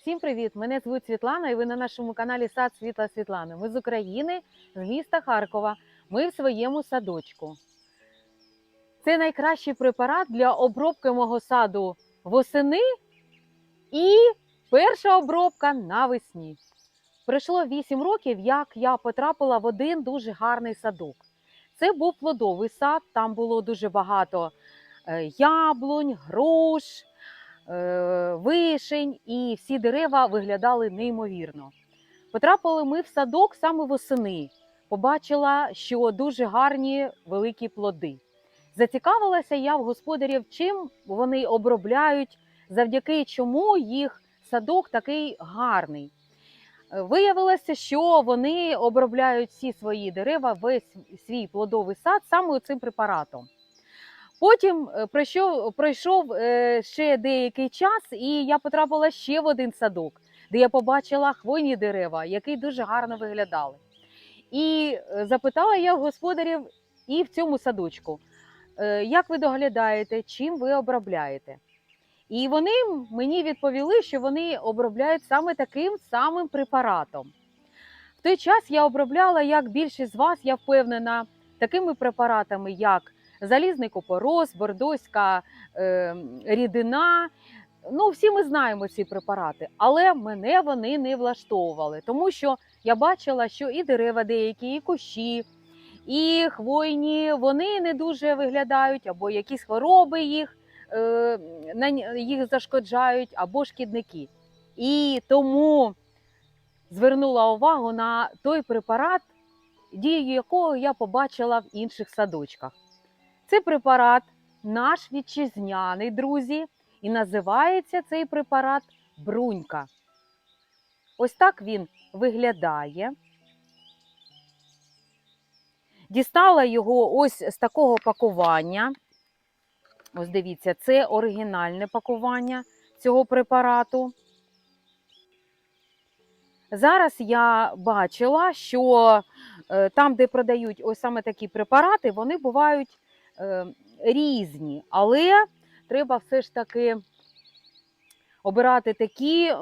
Всім привіт! Мене звуть Світлана, і ви на нашому каналі Сад Світла Світлани. Ми з України, з міста Харкова. Ми в своєму садочку. Це найкращий препарат для обробки мого саду восени і перша обробка навесні. Пройшло 8 років, як я потрапила в один дуже гарний садок. Це був плодовий сад, там було дуже багато е, яблунь, груш, е, вишень, і всі дерева виглядали неймовірно. Потрапили ми в садок саме восени. Побачила, що дуже гарні великі плоди. Зацікавилася я в господарів, чим вони обробляють, завдяки чому їх садок такий гарний. Е, Виявилося, що вони обробляють всі свої дерева, весь свій плодовий сад саме цим препаратом. Потім е, пройшов, пройшов е, ще деякий час, і я потрапила ще в один садок, де я побачила хвойні дерева, які дуже гарно виглядали. І е, запитала я господарів і в цьому садочку, як ви доглядаєте, чим ви обробляєте. І вони мені відповіли, що вони обробляють саме таким самим препаратом. В той час я обробляла, як більшість з вас, я впевнена, такими препаратами, як залізний купорос, бордоська е, рідина. Ну, всі ми знаємо ці препарати, але мене вони не влаштовували, тому що я бачила, що і дерева деякі, і кущі, і хвойні, вони не дуже виглядають, або якісь хвороби їх, е, їх зашкоджають, або шкідники. І тому звернула увагу на той препарат, дію якого я побачила в інших садочках. Це препарат наш вітчизняний, друзі, і називається цей препарат брунька. Ось так він виглядає. Дістала його ось з такого пакування. Ось дивіться, це оригінальне пакування цього препарату. Зараз я бачила, що е, там, де продають ось саме такі препарати, вони бувають різні, але треба все ж таки обирати такі е,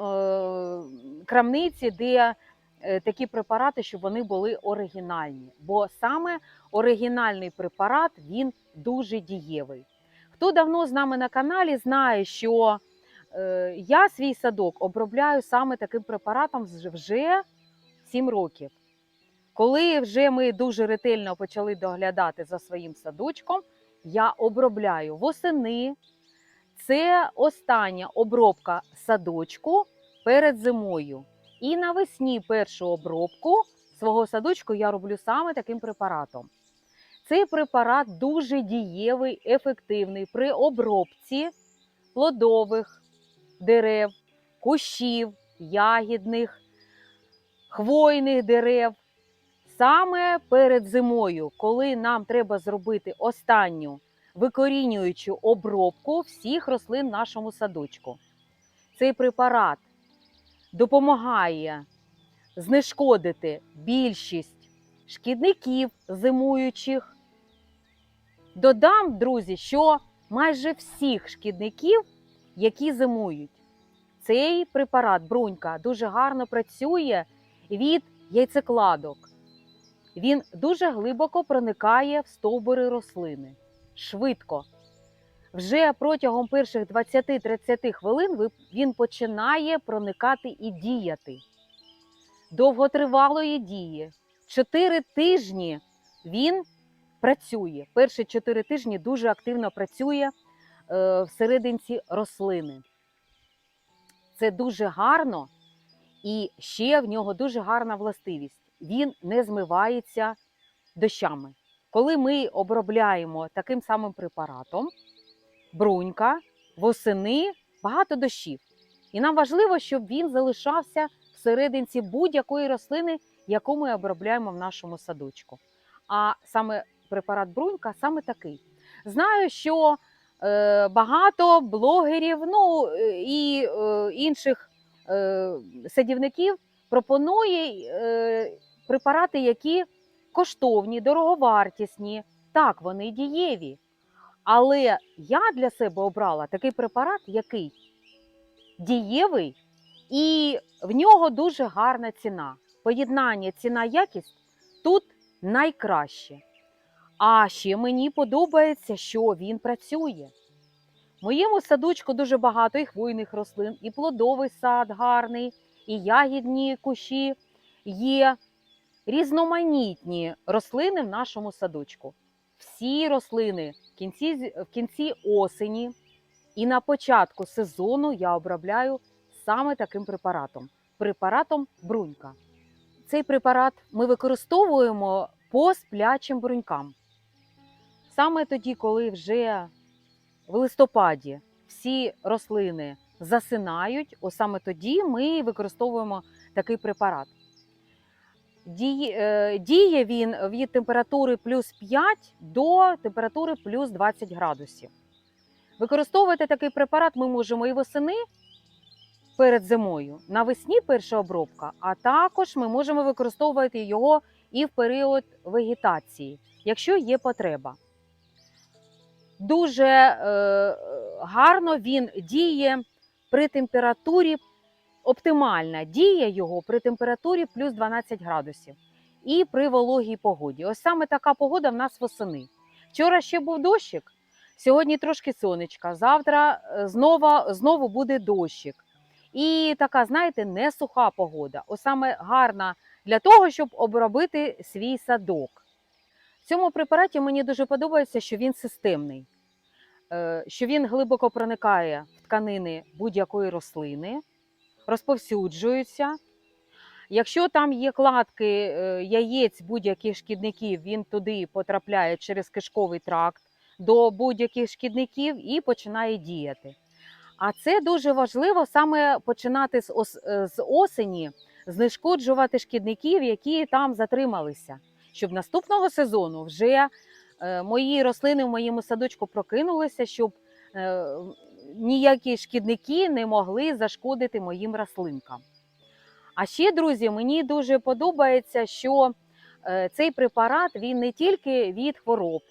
крамниці, де е, такі препарати, щоб вони були оригінальні. Бо саме оригінальний препарат він дуже дієвий. Хто давно з нами на каналі, знає, що е, я свій садок обробляю саме таким препаратом вже 7 років. Коли вже ми дуже ретельно почали доглядати за своїм садочком, я обробляю восени. Це остання обробка садочку перед зимою. І навесні першу обробку свого садочку я роблю саме таким препаратом. Цей препарат дуже дієвий, ефективний при обробці плодових дерев, кущів, ягідних, хвойних дерев. Саме перед зимою, коли нам треба зробити останню викорінюючу обробку всіх рослин в нашому садочку. Цей препарат допомагає знешкодити більшість шкідників зимуючих. Додам, друзі, що майже всіх шкідників, які зимують, цей препарат брунька дуже гарно працює від яйцекладок. Він дуже глибоко проникає в стовбури рослини. Швидко. Вже протягом перших 20-30 хвилин він починає проникати і діяти. Довготривалої дії. Чотири тижні він працює. Перші чотири тижні дуже активно працює е, всерединці рослини. Це дуже гарно, і ще в нього дуже гарна властивість. Він не змивається дощами. Коли ми обробляємо таким самим препаратом, брунька, восени, багато дощів. І нам важливо, щоб він залишався всерединці будь-якої рослини, яку ми обробляємо в нашому садочку. А саме препарат брунька саме такий. Знаю, що е, багато блогерів, ну е, і е, інших е, садівників пропонує е, препарати, які коштовні, дороговартісні. Так, вони дієві. Але я для себе обрала такий препарат, який дієвий І в нього дуже гарна ціна. Поєднання ціна-якість тут найкраще. А ще мені подобається, що він працює. В моєму садочку дуже багато і хвойних рослин, і плодовий сад гарний, і ягідні кущі. Є різноманітні рослини в нашому садочку. Всі рослини в кінці, в кінці осені і на початку сезону я обробляю саме таким препаратом препаратом брунька. Цей препарат ми використовуємо по сплячим брунькам. Саме тоді, коли вже в листопаді всі рослини засинають, ось саме тоді ми використовуємо такий препарат. Діє, е, він від температури плюс 5 до температури плюс 20 градусів. Використовувати такий препарат ми можемо і восени перед зимою, навесні перша обробка, а також ми можемо використовувати його і в період вегетації, якщо є потреба. Дуже е, гарно він діє при температурі, оптимальна дія його при температурі плюс 12 градусів і при вологій погоді. Ось саме така погода в нас восени. Вчора ще був дощик, сьогодні трошки сонечка, завтра е, знову, знову буде дощик. І така, знаєте, не суха погода. Ось саме гарна для того, щоб обробити свій садок. В цьому препараті мені дуже подобається, що він системний, е, що він глибоко проникає в тканини будь-якої рослини, розповсюджується. Якщо там є кладки е, яєць будь-яких шкідників, він туди потрапляє через кишковий тракт до будь-яких шкідників і починає діяти. А це дуже важливо саме починати з ос- е, з осені знешкоджувати шкідників, які там затрималися, щоб наступного сезону вже е, мої рослини в моєму садочку прокинулися, щоб ніякі шкідники не могли зашкодити моїм рослинкам. А ще, друзі, мені дуже подобається, що е, цей препарат він не тільки від хвороб,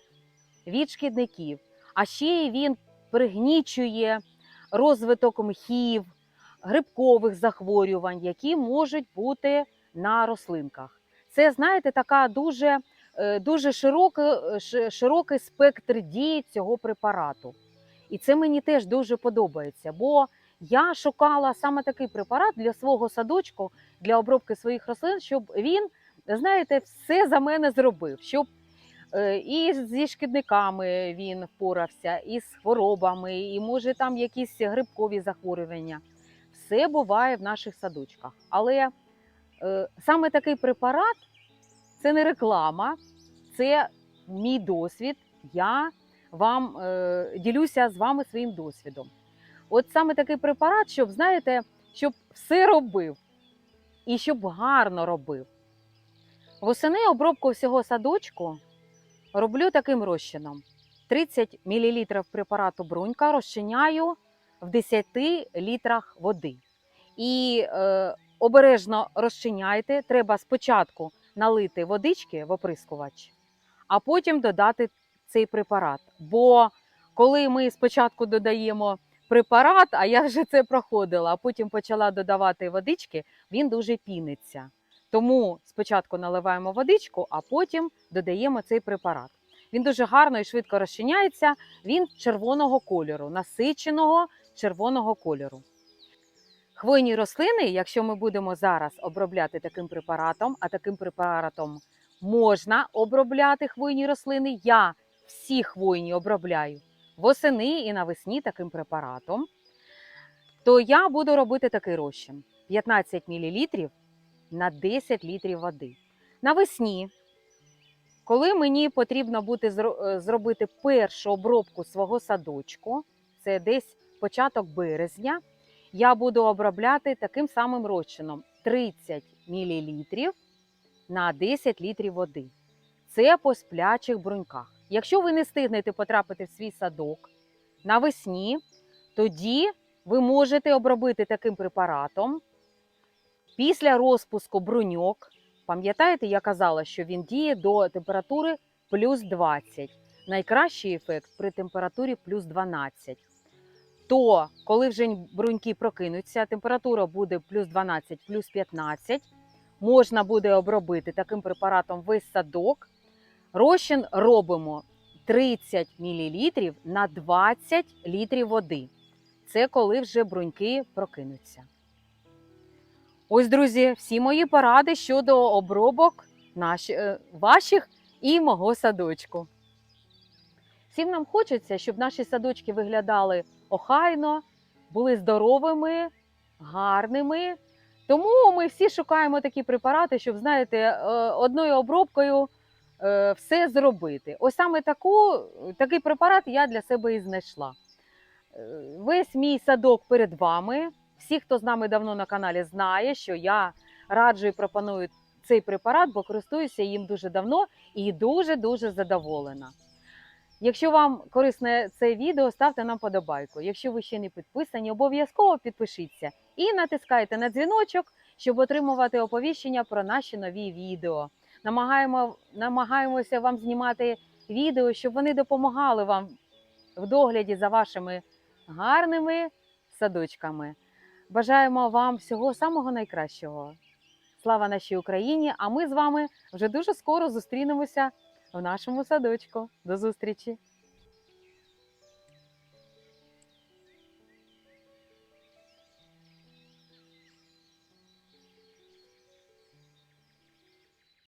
від шкідників, а ще й він пригнічує розвиток мхів, грибкових захворювань, які можуть бути на рослинках. Це, знаєте, така дуже, е, дуже широка, широкий спектр дії цього препарату. І це мені теж дуже подобається, бо я шукала саме такий препарат для свого садочку, для обробки своїх рослин, щоб він, знаєте, все за мене зробив. Щоб Е, І зі шкідниками він впорався, і з хворобами, і може там якісь грибкові захворювання. Все буває в наших садочках. Але е, саме такий препарат це не реклама, це мій досвід. Я вам е, ділюся з вами своїм досвідом. От саме такий препарат, щоб, знаєте, щоб все робив і щоб гарно робив. Восени обробку всього садочку роблю таким розчином: 30 мл препарату брунька розчиняю в 10 літрах води. І е, обережно розчиняйте. Треба спочатку налити водички в оприскувач, а потім додати цей препарат. Бо коли ми спочатку додаємо препарат, а я вже це проходила, а потім почала додавати водички, він дуже піниться. Тому спочатку наливаємо водичку, а потім додаємо цей препарат. Він дуже гарно і швидко розчиняється. Він червоного кольору, насиченого червоного кольору. Хвойні рослини, якщо ми будемо зараз обробляти таким препаратом, а таким препаратом можна обробляти хвойні рослини. Я всі хвойні обробляю восени і навесні таким препаратом, то я буду робити такий розчин: 15 мл на 10 літрів води. Навесні, коли мені потрібно буде е, зробити першу обробку свого садочку, це десь початок березня, я буду обробляти таким самим розчином 30 мл на 10 літрів води. Це по сплячих бруньках. Якщо ви не встигнете потрапити в свій садок навесні, тоді ви можете обробити таким препаратом після розпуску бруньок. Пам'ятаєте, я казала, що він діє до температури плюс 20. Найкращий ефект при температурі плюс 12. то коли вже бруньки прокинуться, температура буде плюс 12, плюс 15, можна буде обробити таким препаратом весь садок. Розчин робимо 30 мл на 20 літрів води. Це коли вже бруньки прокинуться. Ось, друзі, всі мої поради щодо обробок е, ваших і мого садочку. Всім нам хочеться, щоб наші садочки виглядали охайно, були здоровими, гарними. Тому ми всі шукаємо такі препарати, щоб, знаєте, е, одною обробкою все зробити. Ось саме таку, такий препарат я для себе і знайшла. Е, Весь мій садок перед вами. Всі, хто з нами давно на каналі, знає, що я раджу і пропоную цей препарат, бо користуюся їм дуже давно і дуже-дуже задоволена. Якщо вам корисне це відео, ставте нам подобайку. Якщо ви ще не підписані, обов'язково підпишіться і натискайте на дзвіночок, щоб отримувати оповіщення про наші нові відео. Намагаємо, намагаємося вам знімати відео, щоб вони допомагали вам в догляді за вашими гарними садочками. Бажаємо вам всього самого найкращого. Слава нашій Україні! А ми з вами вже дуже скоро зустрінемося в нашому садочку. До зустрічі!